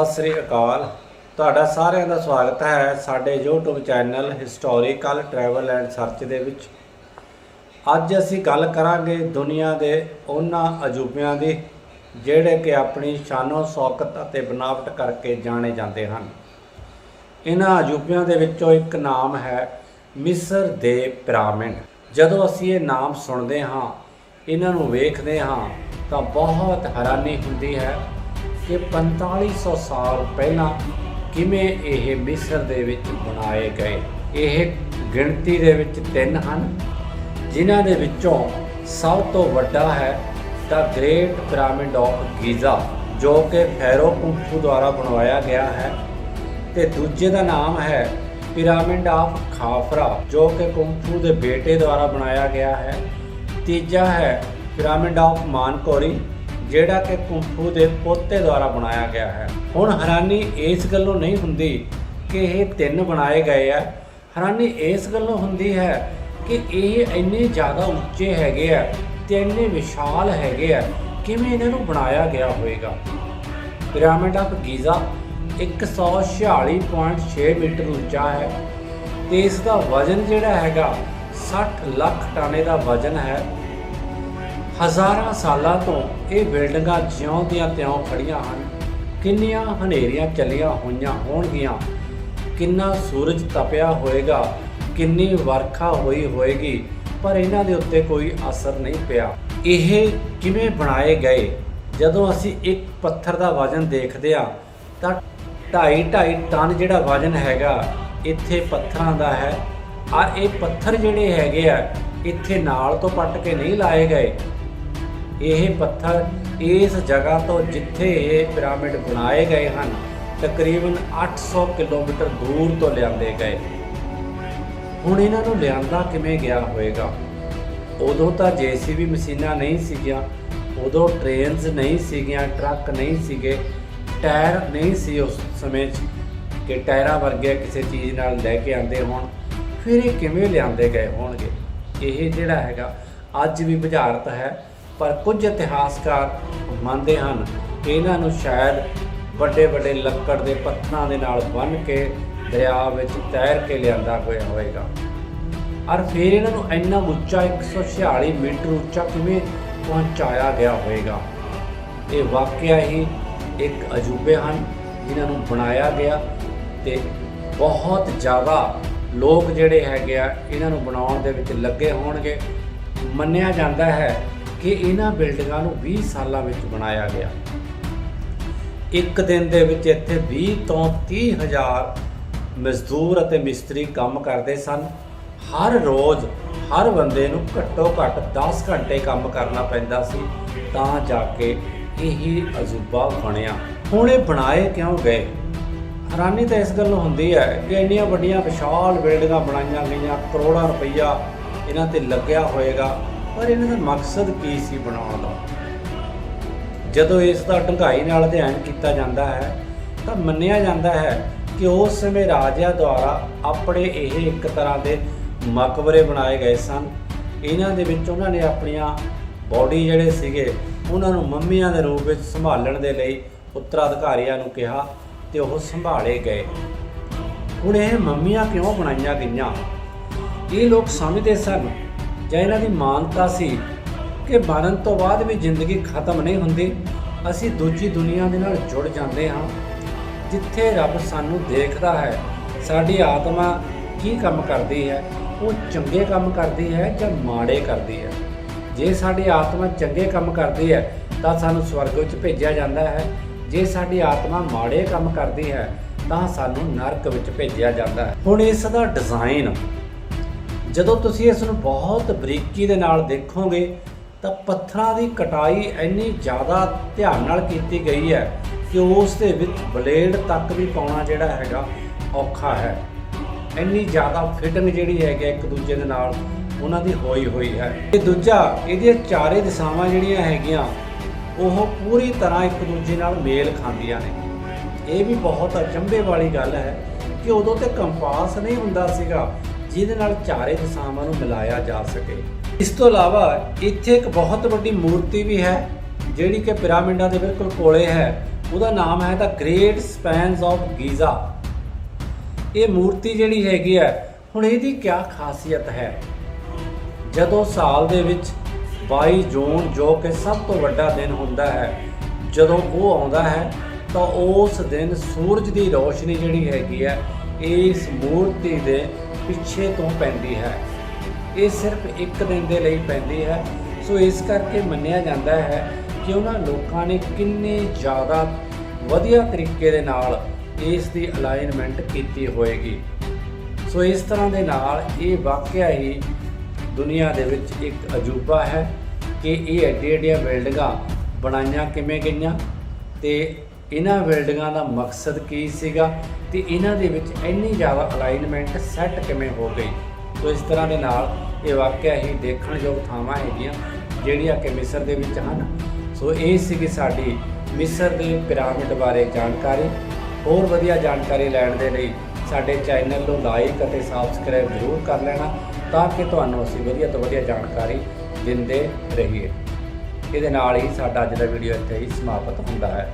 ਸਤਿ ਸ੍ਰੀ ਅਕਾਲ। ਤੁਹਾਡਾ ਸਾਰਿਆਂ ਦਾ ਸਵਾਗਤ ਹੈ ਸਾਡੇ YouTube channel historical travel and search ਦੇ ਵਿੱਚ। ਅੱਜ ਅਸੀਂ ਗੱਲ ਕਰਾਂਗੇ ਦੁਨੀਆ ਦੇ ਉਹਨਾਂ ਅਜੂਬਿਆਂ ਦੀ, ਜਿਹੜੇ ਕਿ ਆਪਣੀ ਸ਼ਾਨੋ ਸ਼ੌਕਤ ਅਤੇ ਬਨਾਵਟ ਕਰਕੇ ਜਾਣੇ ਜਾਂਦੇ ਹਨ। ਇਹਨਾਂ ਅਜੂਬਿਆਂ ਦੇ ਵਿੱਚੋਂ ਇੱਕ ਨਾਮ ਹੈ ਮਿਸਰ ਦੇ ਪਿਰਾਮਿਡ ਜਦੋਂ ਅਸੀਂ ਇਹ ਨਾਮ ਸੁਣਦੇ ਹਾਂ, ਇਹਨਾਂ ਨੂੰ ਵੇਖਦੇ ਹਾਂ, ਤਾਂ ਬਹੁਤ ਹੈਰਾਨੀ ਹੁੰਦੀ ਹੈ ਕਿ 4500 ਸਾਲ ਪਹਿਲਾਂ ਕਿਵੇਂ ਇਹ ਮਿਸਰ ਦੇ ਵਿੱਚ ਬਣਾਏ ਗਏ? ਇਹ ਗਿਣਤੀ ਦੇ ਵਿੱਚ ਤਿੰਨ ਹਨ। ਜਿਨ੍ਹਾਂ ਦੇ ਵਿੱਚੋਂ ਸਭ ਤੋਂ ਵੱਡਾ ਹੈ the great pyramid of Giza, ਜੋ ਕਿ ਫੈਰੋ ਕੁੰਫੂ ਦੁਆਰਾ ਬਣਵਾਇਆ ਗਿਆ ਹੈ। ਤੇ ਦੂਜੇ ਦਾ ਨਾਮ ਹੈ ਪਿਰਾਮਿਡ ਆਫ ਖਾਫਰਾ, ਜੋ ਕਿ ਕੁੰਫੂ ਦੇ ਬੇਟੇ ਦੁਆਰਾ ਬਣਾਇਆ ਗਿਆ ਹੈ। ਤੀਜਾ ਹੈ ਪਿਰਾਮਿਡ ਆਫ ਮਾਨਕੋਰੀ ਜਿਹੜਾ ਕਿ ਕੁੰਫੂ ਦੇ ਪੋਤੇ ਦੁਆਰਾ ਬਣਾਇਆ ਗਿਆ ਹੈ। ਹੁਣ ਹੈਰਾਨੀ ਇਸ ਗੱਲੋਂ ਨਹੀਂ ਹੁੰਦੀ ਕਿ ਇਹ ਤਿੰਨ ਬਣਾਏ ਗਏ ਆ। ਹੈਰਾਨੀ ਇਸ ਗੱਲੋਂ ਹੁੰਦੀ ਹੈ ਕਿ ਇਹ ਇੰਨੇ ਜ਼ਿਆਦਾ ਉੱਚੇ ਹੈਗੇ ਆ ਤੇ ਇੰਨੇ ਵਿਸ਼ਾਲ ਹੈਗੇ ਆ, ਕਿਵੇਂ ਇਹਨਾਂ ਨੂੰ ਬਣਾਇਆ ਗਿਆ ਹੋਵੇਗਾ? ਪਿਰਾਮਿਡ ਆਫ ਗੀਜ਼ਾ 146.6 ਮੀਟਰ ਉੱਚਾ ਹੈ ਤੇ ਇਸ ਦਾ ਵਜ਼ਨ ਜਿਹੜਾ ਹੈਗਾ 60 ਲੱਖ ਟਨ ਦਾ ਵਜ਼ਨ ਹੈ। ਹਜ਼ਾਰਾਂ ਸਾਲਾਂ ਤੋਂ ਇਹ ਬਿਲਡਿੰਗਾਂ ਜਿਉਂ ਦੀਆਂ ਤਿਉਂ ਖੜੀਆਂ ਹਨ। ਕਿੰਨੀਆਂ ਹਨੇਰੀਆਂ ਚੱਲੀਆਂ ਹੋਈਆਂ ਹੋਣਗੀਆਂ? ਕਿੰਨਾ ਸੂਰਜ ਤਪਿਆ ਹੋਏਗਾ? ਕਿੰਨੀ ਵਰਖਾ ਹੋਈ ਹੋਏਗੀ? ਪਰ ਇਹਨਾਂ ਦੇ ਉੱਤੇ ਕੋਈ ਅਸਰ ਨਹੀਂ ਪਿਆ। ਇਹ ਕਿਵੇਂ ਬਣਾਏ ਗਏ? ਜਦੋਂ ਅਸੀਂ ਇੱਕ ਪੱਥਰ ਦਾ ਵਜ਼ਨ ਦੇਖਦੇ ਆ ਤਾਂ 2.5 2.5 ਟਨ ਜਿਹੜਾ ਵਜ਼ਨ ਹੈਗਾ ਇੱਥੇ ਪੱਥਰਾਂ ਦਾ ਹੈ। ਆ ਇਹ ਪੱਥਰ ਜਿਹੜੇ ਹੈਗੇ ਆ, ਇੱਥੇ ਨਾਲ ਤੋਂ ਪੱਟ ਕੇ ਨਹੀਂ ਲਾਏ ਗਏ। ਇਹ ਪੱਥਰ ਇਸ ਜਗ੍ਹਾ ਤੋਂ ਜਿੱਥੇ ਇਹ ਪਿਰਾਮਿਡ ਬਣਾਏ ਗਏ ਹਨ, ਤਕਰੀਬਨ 800 ਕਿਲੋਮੀਟਰ ਦੂਰ ਤੋਂ ਲਿਆਂਦੇ ਗਏ। ਹੁਣ ਇਹਨਾਂ ਨੂੰ ਲਿਆਂਦਾ ਕਿਵੇਂ ਗਿਆ ਹੋਵੇਗਾ? ਉਦੋਂ ਤਾਂ ਜੀਸੀਬੀ ਮਸ਼ੀਨਾਂ ਨਹੀਂ ਸੀਗੀਆਂ, ਉਦੋਂ ਟ੍ਰੇਨਸ ਨਹੀਂ ਸੀਗੀਆਂ ਟਰੱਕ ਨਹੀਂ ਸੀਗੇ ਟਾਇਰ ਨਹੀਂ ਸੀ ਉਸ ਸਮੇਂ 'ਚ ਕਿ ਟਾਇਰਾਂ ਵਰਗੇ ਕਿਸੇ ਚੀਜ਼ ਨਾਲ ਲੈ ਕੇ ਆਂਦੇ ਹੋਣ, ਫਿਰ ਇਹ ਕਿਵੇਂ ਲਿਆਂਦੇ ਗਏ ਹੋਣਗੇ? ਇਹ ਜਿਹੜਾ ਹੈਗਾ, ਅੱਜ ਵੀ ਬੁਝਾਰਤ ਹੈ। ਪਰ ਕੁਝ ਇਤਿਹਾਸਕਾਰ ਮੰਨਦੇ ਹਨ ਕਿ ਇਹਨਾਂ ਨੂੰ ਸ਼ਾਇਦ ਵੱਡੇ ਵੱਡੇ ਲੱਕੜ ਦੇ ਪੱਥਰਾਂ ਦੇ ਨਾਲ ਬੰਨ੍ਹ ਕੇ ਦਰਿਆ ਵਿੱਚ ਤੈਰ ਕੇ ਲਿਆਂਦਾ ਹੋਇਆ ਹੋਵੇਗਾ। ਔਰ ਫਿਰ ਇਹਨਾਂ ਨੂੰ ਇੰਨਾ ਉੱਚਾ 146 ਮੀਟਰ ਉੱਚਾ ਕਿਵੇਂ ਪਹੁੰਚਾਇਆ ਗਿਆ ਹੋਵੇਗਾ? ਇਹ ਵਾਕਿਆ ਹੀ ਇੱਕ ਅਜੂਬੇ ਹਨ ਜਿਨ੍ਹਾਂ ਨੂੰ ਬਣਾਇਆ ਗਿਆ ਤੇ ਬਹੁਤ ਜ਼ਿਆਦਾ ਲੋਕ ਜਿਹੜੇ ਹੈਗੇ ਆ, ਇਹਨਾਂ ਨੂੰ ਬਣਾਉਣ ਦੇ ਵਿੱਚ ਲੱਗੇ ਹੋਣਗੇ। ਮੰਨਿਆ ਜਾਂਦਾ ਹੈ ਕਿ ਇਹਨਾਂ ਬਿਲਡਿੰਗਾਂ ਨੂੰ 20 ਸਾਲਾਂ ਵਿੱਚ ਬਣਾਇਆ ਗਿਆ। ਇੱਕ ਦਿਨ ਦੇ ਵਿੱਚ ਇੱਥੇ 20 ਤੋਂ 30 ਹਜ਼ਾਰ ਮਜ਼ਦੂਰ ਅਤੇ ਮਿਸਤਰੀ ਕੰਮ ਕਰਦੇ ਸਨ। ਹਰ ਰੋਜ਼ ਹਰ ਬੰਦੇ ਨੂੰ ਘੱਟੋ ਘੱਟ 10 ਘੰਟੇ ਕੰਮ ਕਰਨਾ ਪੈਂਦਾ ਸੀ, ਤਾਂ ਜਾ ਕੇ ਇਹ ਅਜੂਬਾ ਬਣਿਆ। ਹੁਣ ਇਹ ਬਣਾਏ ਕਿਉਂ ਗਏ? ਹੈਰਾਨੀ ਤਾਂ ਇਸ ਗੱਲ ਨੂੰ ਹੁੰਦੀ ਹੈ ਕਿ ਇੰਨੀਆਂ ਵੱਡੀਆਂ ਵਿਸ਼ਾਲ ਬਿਲਡਿੰਗਾਂ ਬਣਾਈਆਂ ਗਈਆਂ, ਕਰੋੜਾਂ ਰੁਪਈਆ ਇਹਨਾਂ ਤੇ ਲੱਗਿਆ ਹੋਏਗਾ। ਪਰ ਇਹਨਾਂ ਦਾ ਮਕਸਦ ਕੀ ਸੀ ਬਣਾਉਣ ਦਾ? ਜਦੋਂ ਇਸ ਦਾ ਢੰਗਾਈ ਨਾਲ ਅਧਿਐਨ ਕੀਤਾ ਜਾਂਦਾ ਹੈ, ਤਾਂ ਮੰਨਿਆ ਜਾਂਦਾ ਹੈ ਕਿ ਉਸ ਸਮੇਂ ਰਾਜਿਆਂ ਦੁਆਰਾ ਆਪਣੇ ਇਹ ਇੱਕ ਤਰ੍ਹਾਂ ਦੇ ਮਕਬਰੇ ਬਣਾਏ ਗਏ ਸਨ। ਇਹਨਾਂ ਦੇ ਵਿੱਚ ਉਹਨਾਂ ਨੇ ਆਪਣੀਆਂ ਬੋਡੀ ਜਿਹੜੇ ਸੀਗੇ, ਉਹਨਾਂ ਨੂੰ ਮੰਮੀਆਂ ਦੇ ਰੂਪ ਵਿੱਚ ਸੰਭਾਲਣ ਦੇ ਲਈ ਉੱਤਰਾਧਿਕਾਰੀਆਂ ਨੂੰ ਕਿਹਾ ਤੇ ਉਹ ਸੰਭਾਲੇ ਗਏ। ਹੁਣ ਇਹ ਮੰਮੀਆਂ ਕਿਉਂ ਬਣਾਈਆਂ ਗਈਆਂ? ਇਹ ਲੋਕ ਸਮਝਦੇ ਸਨ ਜਾਂ ਇਹਨਾਂ ਦੀ ਮਾਨਤਾ ਸੀ ਕਿ ਮਰਨ ਤੋਂ ਬਾਅਦ ਵੀ ਜ਼ਿੰਦਗੀ ਖਤਮ ਨਹੀਂ ਹੁੰਦੀ, ਅਸੀਂ ਦੂਜੀ ਦੁਨੀਆ ਦੇ ਨਾਲ ਜੁੜ ਜਾਂਦੇ ਹਾਂ, ਜਿੱਥੇ ਰੱਬ ਸਾਨੂੰ ਦੇਖਦਾ ਹੈ, ਸਾਡੀ ਆਤਮਾ ਕੀ ਕੰਮ ਕਰਦੀ ਹੈ, ਉਹ ਚੰਗੇ ਕੰਮ ਕਰਦੀ ਹੈ ਜਾਂ ਮਾੜੇ ਕਰਦੀ ਹੈ। ਜੇ ਸਾਡੀ ਆਤਮਾ ਚੰਗੇ ਕੰਮ ਕਰਦੀ ਹੈ, ਤਾਂ ਸਾਨੂੰ ਸਵਰਗ ਵਿੱਚ ਭੇਜਿਆ ਜਾਂਦਾ ਹੈ। ਜੇ ਸਾਡੀ ਆਤਮਾ ਮਾੜੇ ਕੰਮ ਕਰਦੀ ਹੈ, ਤਾਂ ਸਾਨੂੰ ਨਰਕ ਵਿੱਚ ਭੇਜਿਆ ਜਾਂਦਾ ਹੈ। ਹੁਣ ਇਸ ਦਾ ਡਿਜ਼ਾਈਨ ਜਦੋਂ ਤੁਸੀਂ ਇਸ ਨੂੰ ਬਹੁਤ ਬਰੀਕੀ ਦੇ ਨਾਲ ਦੇਖੋਗੇ, ਤਾਂ ਪੱਥਰਾਂ ਦੀ ਕਟਾਈ ਇੰਨੀ ਜ਼ਿਆਦਾ ਧਿਆਨ ਨਾਲ ਕੀਤੀ ਗਈ ਹੈ ਕਿ ਉਸ ਦੇ ਵਿੱਚ ਬਲੇਡ ਤੱਕ ਵੀ ਪਾਉਣਾ ਜਿਹੜਾ ਹੈਗਾ ਔਖਾ ਹੈ। ਇੰਨੀ ਜ਼ਿਆਦਾ ਫਿਟਿੰਗ ਜਿਹੜੀ ਹੈਗੀ ਇੱਕ ਦੂਜੇ ਦੇ ਨਾਲ, ਉਹਨਾਂ ਦੀ ਹੋਈ ਹੋਈ ਹੈ। ਤੇ ਦੂਜਾ, ਇਹਦੀਆਂ ਚਾਰੇ ਦਿਸ਼ਾਵਾਂ ਜਿਹੜੀਆਂ ਹੈਗੀਆਂ, ਉਹ ਪੂਰੀ ਤਰ੍ਹਾਂ ਇੱਕ ਦੂਜੇ ਨਾਲ ਮੇਲ ਖਾਂਦੀਆਂ ਨੇ। ਇਹ ਵੀ ਬਹੁਤ ਅਚੰਭੇ ਵਾਲੀ ਗੱਲ ਹੈ ਕਿ ਉਦੋਂ ਤੇ ਕੰਪਾਸ ਨਹੀਂ ਹੁੰਦਾ ਸੀਗਾ ਜਿਹਦੇ ਨਾਲ ਚਾਰੇ ਦਿਸ਼ਾਵਾਂ ਨੂੰ ਮਿਲਾਇਆ ਜਾ ਸਕੇ। ਇਸ ਤੋਂ ਇਲਾਵਾ ਇੱਥੇ ਇੱਕ ਬਹੁਤ ਵੱਡੀ ਮੂਰਤੀ ਵੀ ਹੈ, ਜਿਹੜੀ ਕਿ ਪਿਰਾਮਿਡਾਂ ਦੇ ਬਿਲਕੁਲ ਕੋਲੇ ਹੈ। ਉਹਦਾ ਨਾਮ ਹੈ the great sphinx of Giza. ਇਹ ਮੂਰਤੀ ਜਿਹੜੀ ਹੈਗੀ ਹੈ, ਹੁਣ ਇਹਦੀ ਕੀ ਖਾਸੀਅਤ ਹੈ? ਜਦੋਂ ਸਾਲ ਦੇ ਵਿੱਚ 22 ਜੂਨ ਜੋ ਕਿ ਸਭ ਤੋਂ ਵੱਡਾ ਦਿਨ ਹੁੰਦਾ ਹੈ, ਜਦੋਂ ਉਹ ਆਉਂਦਾ ਹੈ, ਤਾਂ ਉਸ ਦਿਨ ਸੂਰਜ ਦੀ ਰੋਸ਼ਨੀ ਜਿਹੜੀ ਹੈਗੀ ਹੈ, ਇਸ ਮੂਰਤੀ ਦੇ ਪਿੱਛੇ ਤੋਂ ਪੈਂਦੀ ਹੈ। ਇਹ ਸਿਰਫ ਇੱਕ ਦਿਨ ਦੇ ਲਈ ਪੈਂਦੀ ਹੈ। ਸੋ ਇਸ ਕਰਕੇ ਮੰਨਿਆ ਜਾਂਦਾ ਹੈ ਕਿ ਉਹਨਾਂ ਲੋਕਾਂ ਨੇ ਕਿੰਨੇ ਜ਼ਿਆਦਾ ਵਧੀਆ ਤਰੀਕੇ ਦੇ ਨਾਲ ਇਸ ਦੀ ਅਲਾਈਨਮੈਂਟ ਕੀਤੀ ਹੋਏਗੀ। ਸੋ ਇਸ ਤਰ੍ਹਾਂ ਦੇ ਨਾਲ ਇਹ ਵਾਕਿਆ ਹੀ ਦੁਨੀਆ ਦੇ ਵਿੱਚ ਇੱਕ ਅਜੂਬਾ ਹੈ ਕਿ ਇਹ ਐਡੀ ਐਡੀਆਂ ਬਿਲਡਿੰਗਾਂ ਬਣਾਈਆਂ ਕਿਵੇਂ ਗਈਆਂ ਤੇ ਇਹਨਾਂ ਬਿਲਡਿੰਗਾਂ ਦਾ ਮਕਸਦ ਕੀ ਸੀਗਾ ਤੇ ਇਹਨਾਂ ਦੇ ਵਿੱਚ ਇੰਨੀ ਜ਼ਿਆਦਾ ਅਲਾਈਨਮੈਂਟ ਸੈੱਟ ਕਿਵੇਂ ਹੋ ਗਈ? ਸੋ ਇਸ ਤਰ੍ਹਾਂ ਦੇ ਨਾਲ ਇਹ ਵਾਕਿਆ ਹੀ ਦੇਖਣਯੋਗ ਥਾਵਾਂ ਹੈਗੀਆਂ, ਜਿਹੜੀਆਂ ਕਿ ਮਿਸਰ ਦੇ ਵਿੱਚ ਹਨ। ਸੋ ਇਹ ਸੀਗੀ ਸਾਡੀ ਮਿਸਰ ਦੇ ਪਿਰਾਮਿਡ ਬਾਰੇ ਜਾਣਕਾਰੀ। ਹੋਰ ਵਧੀਆ ਜਾਣਕਾਰੀ ਲੈਣ ਦੇ ਲਈ ਸਾਡੇ ਚੈਨਲ ਨੂੰ ਲਾਈਕ ਅਤੇ ਸਬਸਕ੍ਰਾਈਬ ਜ਼ਰੂਰ ਕਰ ਲੈਣਾ, ਤਾਂ ਕਿ ਤੁਹਾਨੂੰ ਅਸੀਂ ਵਧੀਆ ਤੋਂ ਵਧੀਆ ਜਾਣਕਾਰੀ ਦਿੰਦੇ ਰਹੀਏ। ਇਹਦੇ ਨਾਲ ਹੀ ਸਾਡਾ ਅੱਜ ਦਾ ਵੀਡੀਓ ਇੱਥੇ ਹੀ ਸਮਾਪਤ ਹੁੰਦਾ ਹੈ।